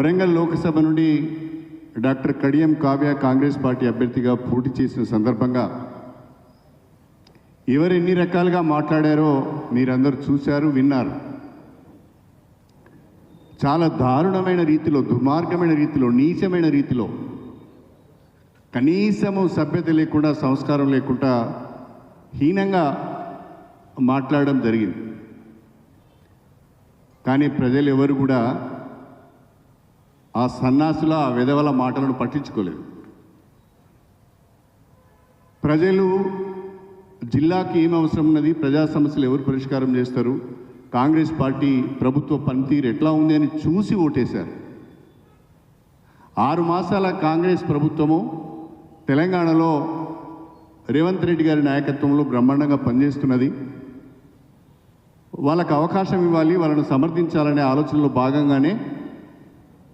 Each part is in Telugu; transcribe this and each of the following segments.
వరంగల్ లోక్సభ నుండి doctor Kadiyam Kavya Congress party అభ్యర్థిగా పోటీ చేసిన సందర్భంగా ఎవరు ఎన్ని రకాలుగా మాట్లాడారో మీరందరూ చూశారు విన్నారు. చాలా దారుణమైన రీతిలో దుర్మార్గమైన రీతిలో నీచమైన రీతిలో కనీసము సభ్యత లేకుండా సంస్కారం లేకుండా హీనంగా మాట్లాడడం జరిగింది. కానీ ప్రజలు ఎవరు కూడా ఆ సన్నాసుల ఆ విధవల మాటలను పట్టించుకోలేదు. ప్రజలు జిల్లాకి ఏం అవసరం ఉన్నది? ప్రజా సమస్యలు ఎవరు పరిష్కారం చేస్తారు? కాంగ్రెస్ పార్టీ ప్రభుత్వ పనితీరు ఎట్లా ఉంది అని చూసి ఓటేశారు. ఆరు మాసాల కాంగ్రెస్ ప్రభుత్వము తెలంగాణలో రేవంత్ రెడ్డి గారి నాయకత్వంలో బ్రహ్మాండంగా పనిచేస్తున్నది. వాళ్ళకు అవకాశం ఇవ్వాలి వాళ్ళను సమర్థించాలనే ఆలోచనలో భాగంగానే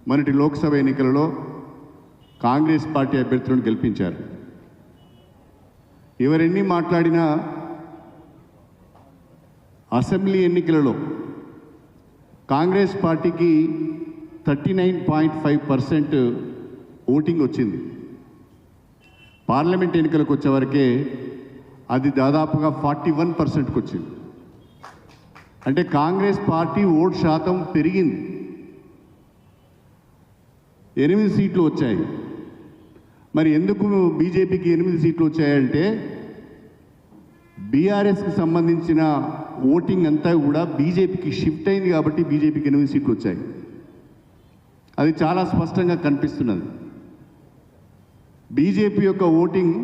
మొన్నటి లోక్సభ ఎన్నికలలో కాంగ్రెస్ పార్టీ అభ్యర్థులను గెలిపించారు. ఎవరెన్ని మాట్లాడినా అసెంబ్లీ ఎన్నికలలో కాంగ్రెస్ పార్టీకి thirty nine point five percent voting వచ్చింది. పార్లమెంట్ ఎన్నికలకు వచ్చేవరకే అది దాదాపుగా ఫార్టీ వన్ పర్సెంట్కి వచ్చింది. అంటే కాంగ్రెస్ పార్టీ ఓటు శాతం పెరిగింది. ఎనిమిది సీట్లు వచ్చాయి. మరి ఎందుకు బీజేపీకి ఎనిమిది సీట్లు వచ్చాయంటే బీఆర్ఎస్కి సంబంధించిన ఓటింగ్ అంతా కూడా బీజేపీకి షిఫ్ట్ అయింది కాబట్టి బీజేపీకి ఎనిమిది సీట్లు వచ్చాయి. అది చాలా స్పష్టంగా కనిపిస్తున్నది. బీజేపీ యొక్క ఓటింగ్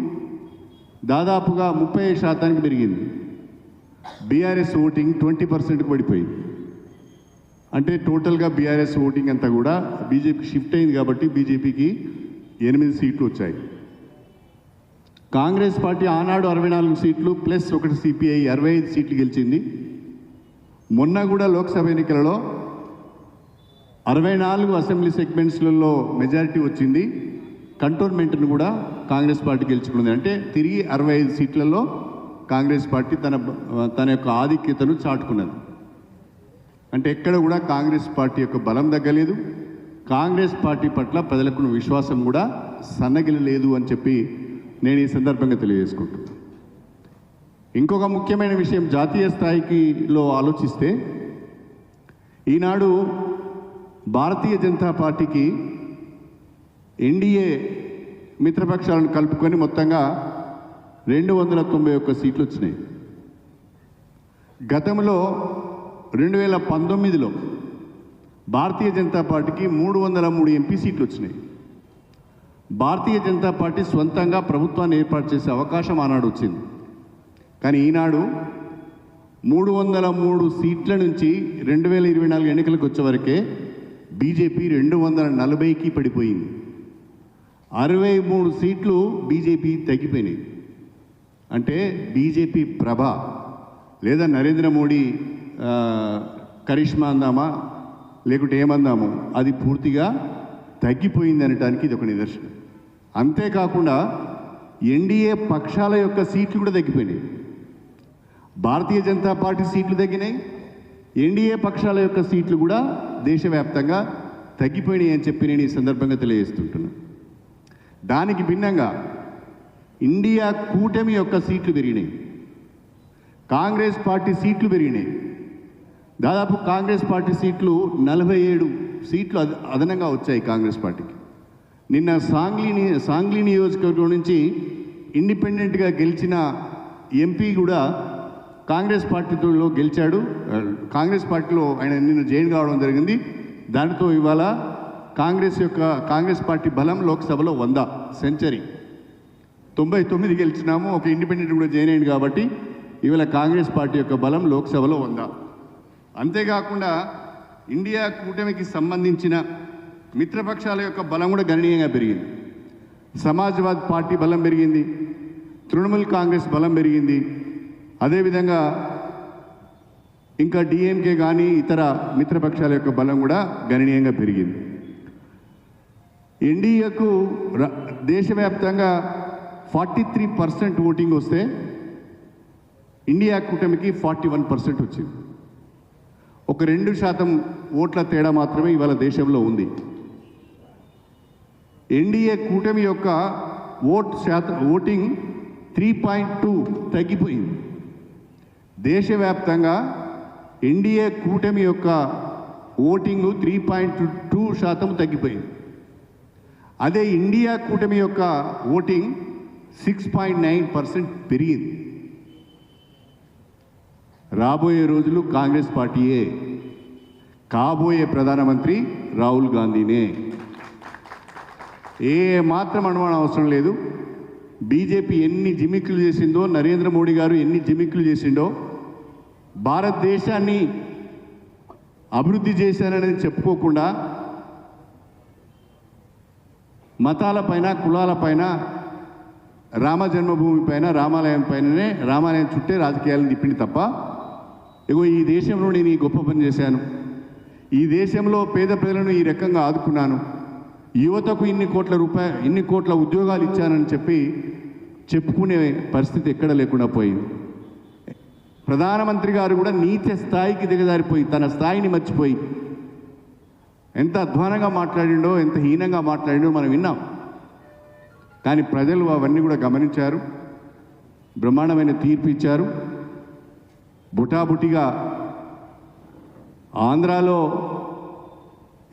దాదాపుగా ముప్పై శాతానికి పెరిగింది. బీఆర్ఎస్ ఓటింగ్ ట్వంటీ పర్సెంట్కి పడిపోయింది. అంటే టోటల్గా బీఆర్ఎస్ ఓటింగ్ అంతా కూడా బీజేపీకి షిఫ్ట్ అయింది కాబట్టి బీజేపీకి ఎనిమిది సీట్లు వచ్చాయి. కాంగ్రెస్ పార్టీ ఆనాడు అరవై నాలుగు సీట్లు ప్లస్ ఒకటి సిపిఐ అరవై ఐదు సీట్లు గెలిచింది. మొన్న కూడా లోక్సభ ఎన్నికలలో అరవై నాలుగు అసెంబ్లీ సెగ్మెంట్స్లలో మెజారిటీ వచ్చింది. కంటోన్మెంట్ను కూడా కాంగ్రెస్ పార్టీ గెలుచుకుంది. అంటే తిరిగి అరవై ఐదు సీట్లలో కాంగ్రెస్ పార్టీ తన తన యొక్క ఆధిక్యతను చాటుకున్నది. అంటే ఎక్కడ కూడా కాంగ్రెస్ పార్టీ యొక్క బలం తగ్గలేదు. కాంగ్రెస్ పార్టీ పట్ల ప్రజలకు విశ్వాసం కూడా సన్నగిలలేదు అని చెప్పి నేను ఈ సందర్భంగా తెలియజేసుకుంటున్నాను ఇంకొక ముఖ్యమైన విషయం జాతీయ స్థాయికిలో ఆలోచిస్తే ఈనాడు భారతీయ జనతా పార్టీకి ఎన్డీఏ మిత్రపక్షాలను కలుపుకొని మొత్తంగా రెండు వందల తొంభై ఒక్క సీట్లు వచ్చినాయి. గతంలో రెండు వేల పంతొమ్మిదిలో భారతీయ జనతా పార్టీకి మూడు వందల మూడు ఎంపీ సీట్లు వచ్చినాయి. భారతీయ జనతా పార్టీ సొంతంగా ప్రభుత్వాన్ని ఏర్పాటు చేసే అవకాశం ఆనాడు వచ్చింది. కానీ ఈనాడు మూడు వందల మూడు సీట్ల నుంచి రెండు వేల ఇరవై నాలుగు ఎన్నికలకు వచ్చేవరకే బీజేపీ రెండు వందల నలభైకి పడిపోయింది. అరవై మూడు సీట్లు బీజేపీ తగ్గిపోయినాయి. అంటే బీజేపీ ప్రభ లేదా నరేంద్ర మోడీ కరిష్మా అందామా? లేకుంటే ఏమందాము? అది పూర్తిగా తగ్గిపోయింది అనటానికి ఇది ఒక నిదర్శనం. అంతేకాకుండా ఎన్డీఏ పక్షాల యొక్క సీట్లు కూడా తగ్గిపోయినాయి. భారతీయ జనతా పార్టీ సీట్లు తగ్గినాయి. ఎన్డీఏ పక్షాల యొక్క సీట్లు కూడా దేశవ్యాప్తంగా తగ్గిపోయినాయి అని చెప్పి నేను ఈ సందర్భంగా తెలియజేస్తుంటున్నాను దానికి భిన్నంగా ఇండియా కూటమి యొక్క సీట్లు పెరిగినాయి. కాంగ్రెస్ పార్టీ సీట్లు పెరిగినాయి. దాదాపు కాంగ్రెస్ పార్టీ సీట్లు నలభై ఏడు సీట్లు అద- అదనంగా వచ్చాయి కాంగ్రెస్ పార్టీకి. నిన్న సాంగ్లీని సాంగ్లీ నియోజకవర్గం నుంచి ఇండిపెండెంట్గా గెలిచిన ఎంపీ కూడా కాంగ్రెస్ పార్టీలో గెలిచాడు. కాంగ్రెస్ పార్టీలో ఆయన నిన్న జైన్ కావడం జరిగింది. దానితో ఇవాళ కాంగ్రెస్ యొక్క కాంగ్రెస్ పార్టీ బలం లోక్సభలో వంద సెంచరీ. తొంభై తొమ్మిది గెలిచినాము. ఒక ఇండిపెండెంట్ కూడా జాయిన్ అయింది కాబట్టి ఇవాళ కాంగ్రెస్ పార్టీ యొక్క బలం లోక్సభలో ఉందా అంతేకాకుండా ఇండియా కూటమికి సంబంధించిన మిత్రపక్షాల యొక్క బలం కూడా గణనీయంగా పెరిగింది. సమాజ్వాద్ పార్టీ బలం పెరిగింది. తృణమూల్ కాంగ్రెస్ బలం పెరిగింది. అదేవిధంగా ఇంకా డిఎంకే కానీ ఇతర మిత్రపక్షాల యొక్క బలం కూడా గణనీయంగా పెరిగింది. ఎన్డీఏకు దేశవ్యాప్తంగా ఫార్టీ త్రీ పర్సెంట్ ఓటింగ్ వస్తే ఇండియా కూటమికి ఫార్టీ వన్ పర్సెంట్ వచ్చింది. ఒక రెండు శాతం ఓట్ల తేడా మాత్రమే ఇవాళ దేశంలో ఉంది. ఎన్డీఏ కూటమి యొక్క ఓట్ శాతం ఓటింగ్ త్రీ పాయింట్ టూ తగ్గిపోయింది. దేశవ్యాప్తంగా ఎన్డీఏ కూటమి యొక్క ఓటింగ్ త్రీ పాయింట్ టూ శాతం తగ్గిపోయింది. అదే ఇండియా కూటమి యొక్క voting six point nine percent పెరిగింది. రాబోయే రోజులు కాంగ్రెస్ పార్టీయే. కాబోయే ప్రధానమంత్రి రాహుల్ గాంధీనే. ఏ మాత్రం అనుమానం అవసరం లేదు. బీజేపీ ఎన్ని జిమిక్లు చేసిందో నరేంద్ర మోడీ గారు ఎన్ని జిమిక్లు చేసిండో భారతదేశాన్ని అభివృద్ధి చేశాననేది చెప్పుకోకుండా మతాలపైన కులాలపైన రామ జన్మభూమి పైన రామాలయం పైననే రామాలయం చుట్టే రాజకీయాలను తిప్పింది తప్ప ఇగో ఈ దేశంలో నేను ఈ గొప్ప పని చేశాను. ఈ దేశంలో పేద ప్రజలను ఈ రకంగా ఆదుకున్నాను. యువతకు ఇన్ని కోట్ల రూపాయ ఇన్ని కోట్ల ఉద్యోగాలు ఇచ్చానని చెప్పి చెప్పుకునే పరిస్థితి ఎక్కడ లేకుండా పోయింది. ప్రధానమంత్రి గారు కూడా నీచ స్థాయికి దిగజారిపోయి తన స్థాయిని మర్చిపోయి ఎంత అధ్వానంగా మాట్లాడిండో ఎంత హీనంగా మాట్లాడిండో మనం విన్నాం. కానీ ప్రజలు అవన్నీ కూడా గమనించారు. బ్రహ్మాండమైన తీర్పు ఇచ్చారు. బుటాబుటిగా ఆంధ్రాలో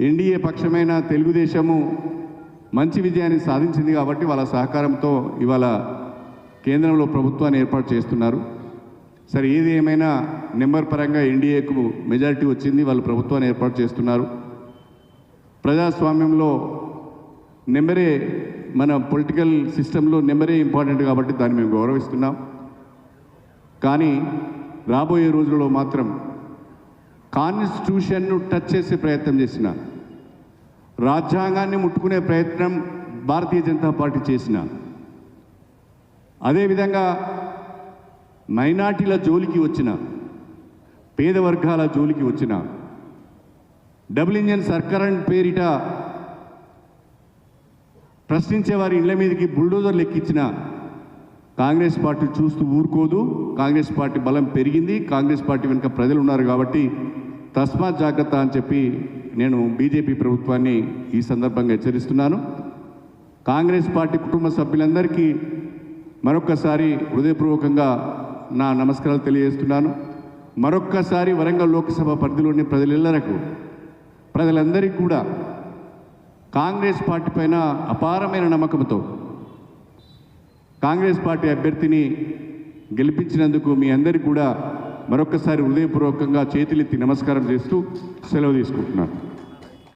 ఎన్డీఏ పక్షమైన తెలుగుదేశము మంచి విజయాన్ని సాధించింది కాబట్టి వాళ్ళ సహకారంతో ఇవాళ కేంద్రంలో ప్రభుత్వాన్ని ఏర్పాటు చేస్తున్నారు. సరే ఏది ఏమైనా నెంబర్ పరంగా ఎన్డీఏకు మెజారిటీ వచ్చింది వాళ్ళు ప్రభుత్వాన్ని ఏర్పాటు చేస్తున్నారు. ప్రజాస్వామ్యంలో నెంబరే మన పొలిటికల్ సిస్టంలో నెంబరే ఇంపార్టెంట్ కాబట్టి దాన్ని మేము గౌరవిస్తున్నాం. కానీ రాబోయే రోజుల్లో మాత్రం కాన్స్టిట్యూషన్ను టచ్ చేసే ప్రయత్నం చేసిన రాజ్యాంగాన్ని ముట్టుకునే ప్రయత్నం భారతీయ జనతా పార్టీ చేసిన అదేవిధంగా మైనార్టీల జోలికి వచ్చిన పేద వర్గాల జోలికి వచ్చిన డబుల్ ఇంజన్ సర్కార్ పేరిట ప్రశ్నించే వారి ఇళ్ళ మీదకి బుల్డోజర్లు ఎక్కించిన కాంగ్రెస్ పార్టీ చూస్తూ ఊరుకోదు కాంగ్రెస్ పార్టీ బలం పెరిగింది కాంగ్రెస్ పార్టీ వెనుక ప్రజలు ఉన్నారు కాబట్టి తస్మాత్ జాగ్రత్త అని చెప్పి నేను బీజేపీ ప్రభుత్వాన్ని ఈ సందర్భంగా హెచ్చరిస్తున్నాను. కాంగ్రెస్ పార్టీ కుటుంబ సభ్యులందరికీ మరొక్కసారి హృదయపూర్వకంగా నా నమస్కారాలు తెలియజేస్తున్నాను. మరొక్కసారి వరంగల్ లోక్సభ పరిధిలోని ప్రజలెల్లరకు ప్రజలందరికీ కూడా కాంగ్రెస్ పార్టీ పైన అపారమైన నమ్మకంతో కాంగ్రెస్ పార్టీ అభ్యర్థిని గెలిపించినందుకు మీ అందరికీ కూడా మరొకసారి హృదయపూర్వకంగా చేతులెత్తి నమస్కారం చేస్తూ సెలవు తీసుకుంటున్నాను.